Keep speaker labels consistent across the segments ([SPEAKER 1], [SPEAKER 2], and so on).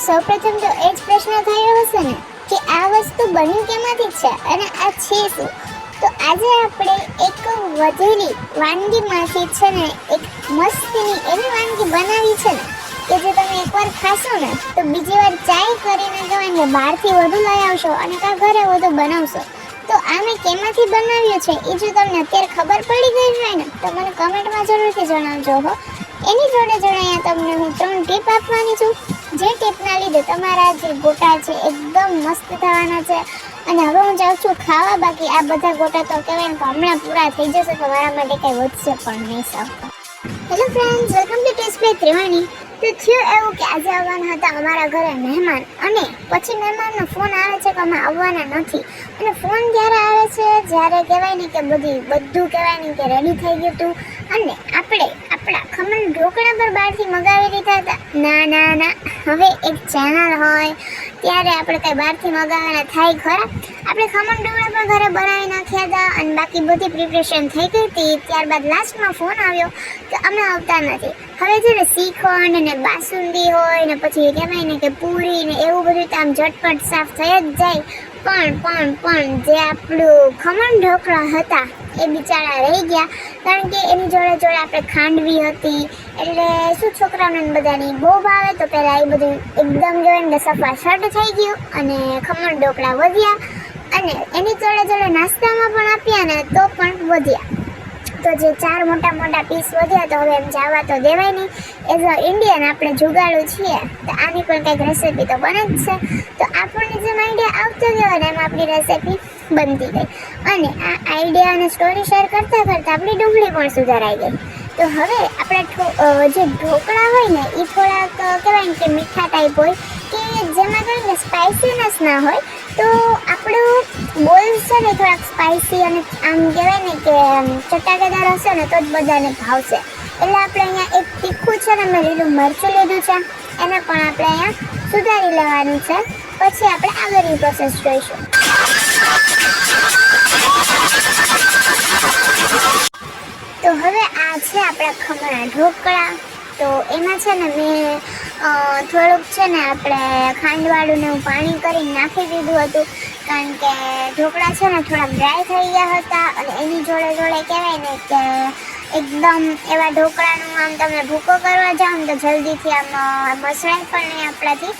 [SPEAKER 1] સૌપ્રથમ તો એ જ પ્રશ્ન થયો હશે ને કે આ વસ્તુ બની કેમાંથી છે અને આ છે શું? તો આજે આપણે એક વધેલી વાનગીમાંથી છે ને એક મસ્તીની એવી વાનગી બનાવી છે ને કે જે તમે એકવાર ખાશો ને તો બીજી વાર ચાય કરીને તમે બહારથી વધુ લઈ આવશો અને કાં ઘરે વધુ બનાવશો. તો આ મેં કેમાંથી બનાવ્યું છે એ જો તમને અત્યારે ખબર પડી ગઈ હોય ને તો મને કમેન્ટમાં જરૂરથી જણાવજો હો. એની જોડે જોડે અહીંયા તમને હું ત્રણ ટીપ આપવાની છું. જે ટીપના લીધે તમારા જે ગોટા છે એકદમ મસ્ત થવાના છે. અને હવે હું જાઉં છું ખાવા. બાકી આ બધા ગોટા તો કહેવાય કે હમણાં પૂરા થઈ જશે, તો મારા માટે કંઈ વધશે પણ નહીં sir hello friends welcome to taste by Trivani તો થયું એવું કે આજે આવવાના હતા અમારા ઘરે મહેમાન. અને પછી મહેમાનનો ફોન આવે છે કે અમે આવવાના નથી. અને ફોન જ્યારે આવે છે, જ્યારે કહેવાય ને કે બધી બધું કહેવાય ને કે રેડી થઈ ગયું હતું અને આપણે આપણા ખમણ ઢોકળા પર બહારથી મગાવી લીધા હતા. ના ના ના. હવે એક ચેનલ હોય. ત્યારે આપણે કંઈ બહારથી મગાવવાના થાય ખરા. આપણે ખમણ ઢોકળા પણ ઘરે બનાવી નાખ્યા હતા અને બાકી બધી પ્રિપરેશન થઈ ગઈ હતી. ત્યારબાદ લાસ્ટમાં ફોન આવ્યો. કે અમે આવતા નથી. હવે છે ને શ્રીખંડ ને બાસુંદી હોય ને પછી કહેવાય ને કે પૂરી ને એવું બધું તો આમ ઝટપટ સાફ થઈ જ જાય. પણ પણ પણ જે આપણું ખમણ ઢોકળા હતા, એ બિચારા રહી ગયા. કારણ કે એની જોડે જોડે આપણે ખાંડવી હતી. એટલે શું છોકરાઓને બધાની બહુ ભાવે તો પહેલાં એ બધું એકદમ જોઈને ને સફા શર્ટ થઈ ગયું અને ખમણ ઢોકળા વધ્યા. અને એની જોડે જોડે નાસ્તામાં પણ આપ્યા ને તો પણ વધ્યા. તો જે ચાર મોટા મોટા પીસ વધ્યા તો હવે એમ જવા તો દેવાય નહીં. એઝ અ ઇન્ડિયન આપણે જુગાડું છીએ. તો આની પણ કંઈક રેસીપી તો બને જ છે. તો આપણને જેમ આઈડિયા આવતો ગયો અને એમ આપણી રેસીપી બનતી ગઈ. અને આ આઈડિયા અને સ્ટોરી શેર કરતાં કરતાં આપણી ડુંગળી પણ સુધારાઈ ગઈ. તો હવે આપણે જે ઢોકળા હોય ને એ થોડાક કહેવાય ને કે મીઠા ટાઈપ હોય કે જેમાં ને સ્પાઇસીનેસ ના હોય, તો બોલ્સ છે ને થોડાક સ્પાઇસી અને આમ કહેવાય ને કે ચટાકેદાર હશે ને તો જ બધાને ભાવશે. એટલે આપણે અહીંયા એક તીખું છે ને મેં લીલું મરચું લીધું છે. એને પણ આપણે અહીંયા સુધારી લેવાનું છે. પછી આપણે આગળની પ્રોસેસ જોઈશું. તો હવે આ છે આપણા ખમણા ઢોકળા. તો એમાં છે ને મેં થોડુંક છે ને આપણે ખાંડવાળું ને પાણી કરી નાખી દીધું હતું. કારણ કે ઢોકળા છે ને થોડા ડ્રાય થઈ ગયા હતા અને એની જોડે જોડે કહેવાય ને કે એકદમ એવા ઢોકળાનું આમ તમે ભૂકો કરવા જાઓ ને તો જલ્દીથી આમ મસળાય પણ નહીં આપણાથી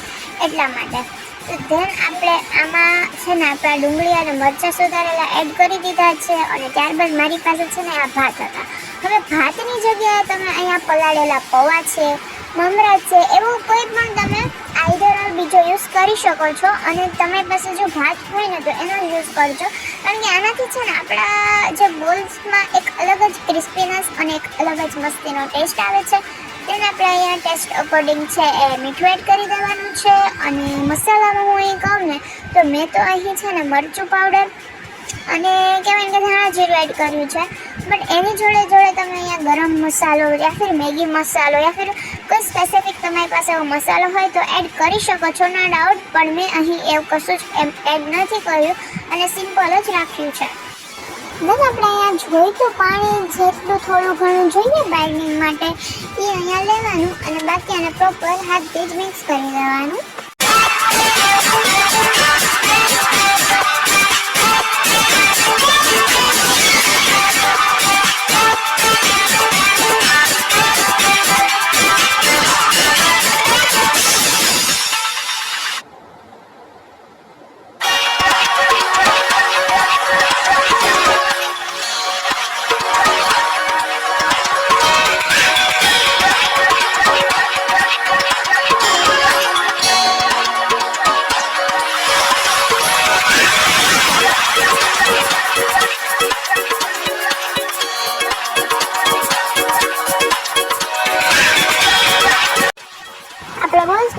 [SPEAKER 1] એટલા માટે. તો ધેન આપણે આમાં છે ને આપણા ડુંગળી અને મરચાં સુધારેલા એડ કરી દીધા છે અને ત્યારબાદ મારી પાસે છે ને આ ભાત હતા. હવે ભાતની જગ્યાએ તમે અહીંયા પલાળેલા પૌવા છે, મમરા છે, એવું કોઈ પણ તમે આઈડર બીજો યુઝ કરી શકો છો. અને તમારી પાસે જો ભાત હોય ને, તો એનો યુઝ કરજો. કારણ કે આનાથી છે ને, આપણા જે બોલ્સમાં એક અલગ જ ક્રિસ્પીનેસ અને એક અલગ જ મસ્તીનો ટેસ્ટ આવે છે. તેને આપણે અહીંયા ટેસ્ટ અકોર્ડિંગ છે એ મીઠું એડ કરી દેવાનું છે. અને મસાલામાં હું અહીં કહું ને, તો મેં તો અહીં છે ને મરચું પાવડર અને કહેવાય કે ધાણા જીરું એડ કર્યું છે. બટ એની જોડે જોડે તમે અહીંયા ગરમ મસાલો યા ફિર મેગી મસાલો યા ફિર કોઈ સ્પેસિફિક તમારી પાસે એવો મસાલો હોય તો એડ કરી શકો છો. ના ડાઉટ પણ મેં અહીં એવું કશું જ એડ નથી કર્યું અને સિમ્પલ જ રાખ્યું છે. બસ આપણે અહીંયા જોઈતું પાણી જેટલું થોડું ઘણું જોઈએ બાઇન્ડિંગ માટે, એ અહીંયા લેવાનું અને બાકી એને પ્રોપર હાથથી જ મિક્સ કરી દેવાનું.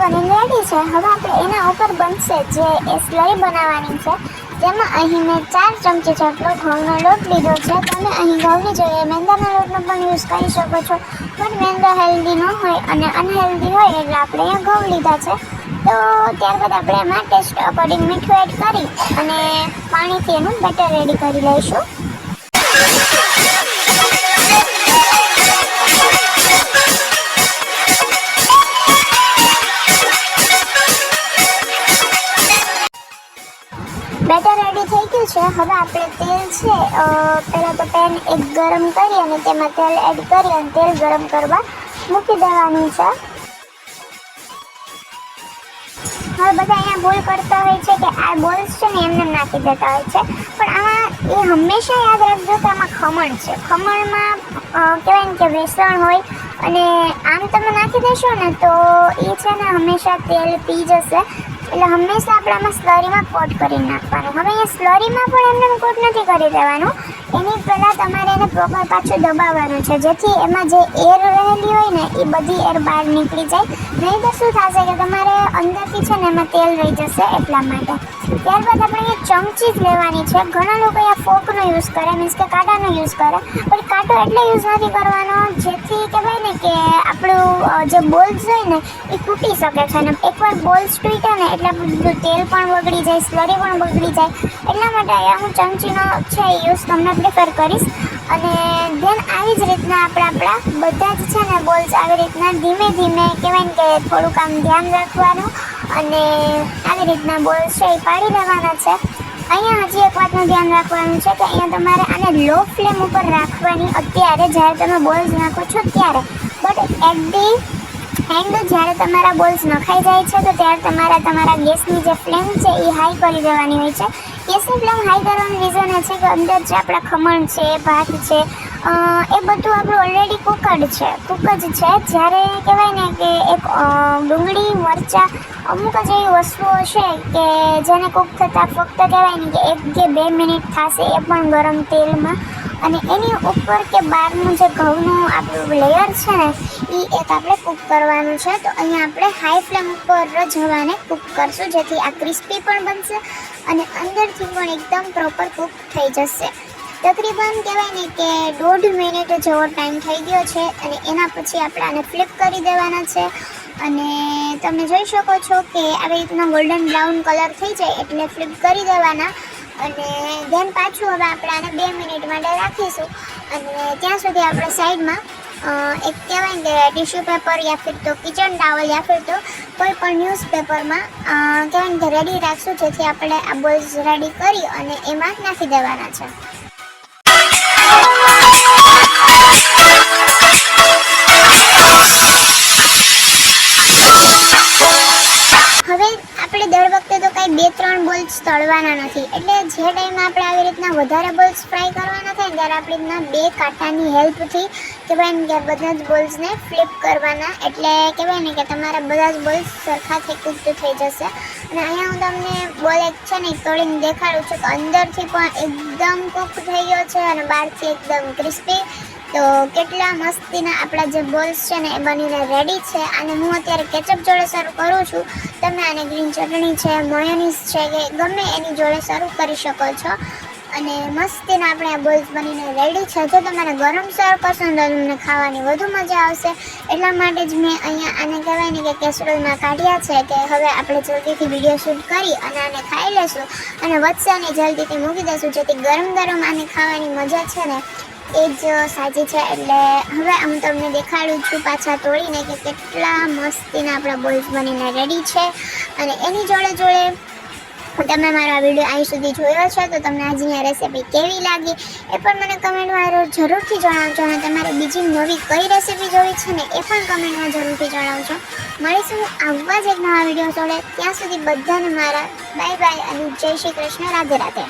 [SPEAKER 1] બનીને રેડી છે. હવે આપણે એના ઉપર બનશે જે એ સ્લરી બનાવવાની છે. જેમાં અહીં મેં ચાર ચમચી જેટલો ઘઉંનો લોટ લીધો છે. તમે અહીં ઘઉંની જોઈએ મેંદાના લોટનો પણ યુઝ કરી શકો છો. પણ મેંદો હેલ્ધી ન હોય અને અનહેલ્ધી હોય એટલે આપણે અહીંયા ઘઉં લીધા છે. તો ત્યારબાદ આપણે એમાં ટેસ્ટ અકોર્ડિંગ મીઠું એડ કરી અને પાણીથી એનું બેટર રેડી કરી લઈશું. છે. હવે આપણે તેલ છે પહેલાં તો પેન એક ગરમ કરી અને તેમાં તેલ એડ કરી અને તેલ ગરમ કરવા મૂકી દેવાનું છે. હવે બધા અહીંયા ભૂલ કરતા હોય છે કે આ બોલ્સ છે ને એમને નાખી દેતા હોય છે. પણ આમાં એ હંમેશા યાદ રાખજો કે આમાં ખમણ છે. ખમણમાં કહેવાય ને કે વેસણ હોય અને આમ તમે નાખી દેશો ને તો એ છે ને હંમેશા તેલ પી જશે. એટલે હંમેશા આપણે આમાં સ્લરીમાં કોટ કરી નાખવાનું. હવે અહીંયા સ્લરીમાં પણ એમને કોટ નથી કરી દેવાનું. એની પહેલાં તમારે એને પ્રોપર પાછું દબાવવાનું છે. જેથી એમાં જે એર રહેલી હોય ને એ બધી એર બહાર નીકળી જાય. નહીં તો શું થશે કે તમારે અંદરથી છે ને એમાં તેલ રહી જશે એટલા માટે. ત્યારબાદ આપણે અહીંયા ચમચી જ લેવાની છે. ઘણા લોકો અહીંયા ફોકનો યુઝ કરે મીન્સ કે કાંટાનો યુઝ કરે. પણ કાંટો એટલે યુઝ નથી કરવાનો. જેથી કે અ, જે બોલ્સ હોય ને, એ તૂટી શકે છે અને એકવાર બોલ્સ તૂટે ને, એટલે બધું તેલ પણ બગડી જાય, સ્લરી પણ બગડી જાય. એટલા માટે અહીંયા હું ચમચીનો છે યુઝ તમને પ્રિફર કરીશ. અને દેન આવી જ રીતના આપણે આપણા બધા જ છે ને બોલ્સ આવી રીતના ધીમે ધીમે કહેવાય ને કે થોડુંક આમ ધ્યાન રાખવાનું અને આવી રીતના બોલ્સ છે એ પાડી લેવાના છે. અહીંયા હજી એક વાતનું ધ્યાન રાખવાનું છે કે અહીંયા તમારે આને લો ફ્લેમ ઉપર રાખવાની અત્યારે જ્યારે તમે બોલ્સ નાખો છો ત્યારે. બટ એટ ધી એન્ડ જ્યારે તમારા બોલ્સ નખાઈ જાય છે, તો ત્યારે તમારા તમારા ગેસની જે ફ્લેમ છે એ હાઈ કરી દેવાની હોય છે. ગેસની ફ્લેમ હાઈ કરવાનું રીઝન એ છે કે અંદર જે આપણા ખમણ છે, ભાત છે એ બધું આપણું ઓલરેડી કુકડ છે. કુક જ છે. જ્યારે કહેવાય ને કે એક ડુંગળી, મરચાં, અમુક જ એવી વસ્તુઓ છે કે જેને કુક થતાં ફક્ત કહેવાય ને કે એક કે બે મિનિટ થશે એ પણ ગરમ તેલમાં. અને એની ઉપર કે બહારનું જે ઘઉંનું આપણું લેયર છે ને એ એક આપણે કૂક કરવાનું છે. તો અહીંયા આપણે હાઈ ફ્લેમ ઉપર જ હવાને કૂક કરશું, જેથી આ ક્રિસ્પી પણ બનશે અને અંદરથી પણ એકદમ પ્રોપર કૂક થઈ જશે. તકરીબન કહેવાય ને કે દોઢ મિનિટ જેવો ટાઈમ થઈ ગયો છે અને એના પછી આપણે આને ફ્લિપ કરી દેવાના છે. અને તમે જોઈ શકો છો કે આવી રીતના ગોલ્ડન બ્રાઉન કલર થઈ જાય એટલે ફ્લિપ કરી દેવાના. અને ધેન પાછું હવે આપણે આને બે મિનિટ માટે રાખીશું. અને ત્યાં સુધી આપણે સાઈડમાં એક કહેવાય કે ટિશ્યુ પેપર યા ફિર તો કિચન ટાવલ યા ફિર તો કોઈ પણ ન્યૂઝપેપરમાં કહેવાય કે રેડી રાખશું જેથી આપણે આ બોલ્સ રેડી કરી અને એમાં નાખી દેવાના છે. બોલ્સ તળવાના નથી. એટલે જે ટાઈમે આપણે આવી રીતના વધારે બોલ્સ ફ્રાય કરવાના થાય ત્યારે આપણે રીતના બે કાંટાની હેલ્પથી કહેવાય ને કે બધા જ બોલ્સને ફ્લિપ કરવાના. એટલે કહેવાય ને કે તમારા બધા જ બોલ્સ સરખાથી કુકડ થઈ જશે. અને અહીંયા હું તમને બોલ એક છે ને, એ તોડીને દેખાડું છું કે અંદરથી પણ એકદમ કુક થઈ ગયો છે અને બહારથી એકદમ ક્રિસ્પી તો કેટલા મસ્તીના આપણા જે બોલ્સ છે ને એ બનીને રેડી છે. અને હું અત્યારે કેચઅપ જોડે શરૂ કરું છું. તમે આને ગ્રીન ચટણી છે મોયોનીઝ છે, કે ગમે એની જોડે શરૂ કરી શકો છો. અને મસ્તીના આપણે આ બોલ્સ બનીને રેડી છે. જો તમારે ગરમ કરશો ને તો તમને ખાવાની વધુ મજા આવશે. એટલા માટે જ મેં અહીંયા આને કહેવાય ને કે કેસરોલમાં કાઢ્યા છે કે હવે આપણે જલ્દીથી વીડિયો શૂટ કરી અને આને ખાઈ લેશું. અને વધશે અને જલ્દીથી મૂકી દઈશું જેથી ગરમ ગરમ આને ખાવાની મજા છે ને એ જ સાચી છે એટલે હવે હું તમને દેખાડું છું પાછા તોડીને કે કેટલા મસ્તીના આપણા બોલ્સ બનીને રેડી છે. અને એની જોડે જોડે તમે મારો આ વીડિયો અહીં સુધી જોયો છે, તો તમને આજની આ રેસીપી કેવી લાગી એ પણ મને કમેન્ટમાં જરૂરથી જણાવજો અને તમારે બીજી નવી કઈ રેસીપી જોવી છે ને એ પણ કમેન્ટમાં જરૂરથી જણાવજો. મળીશું આવવા જ એક નવા વીડિયો જોડે ત્યાં સુધી બધાને મારા બાય બાય અને જય શ્રી કૃષ્ણ. રાધે રાધે.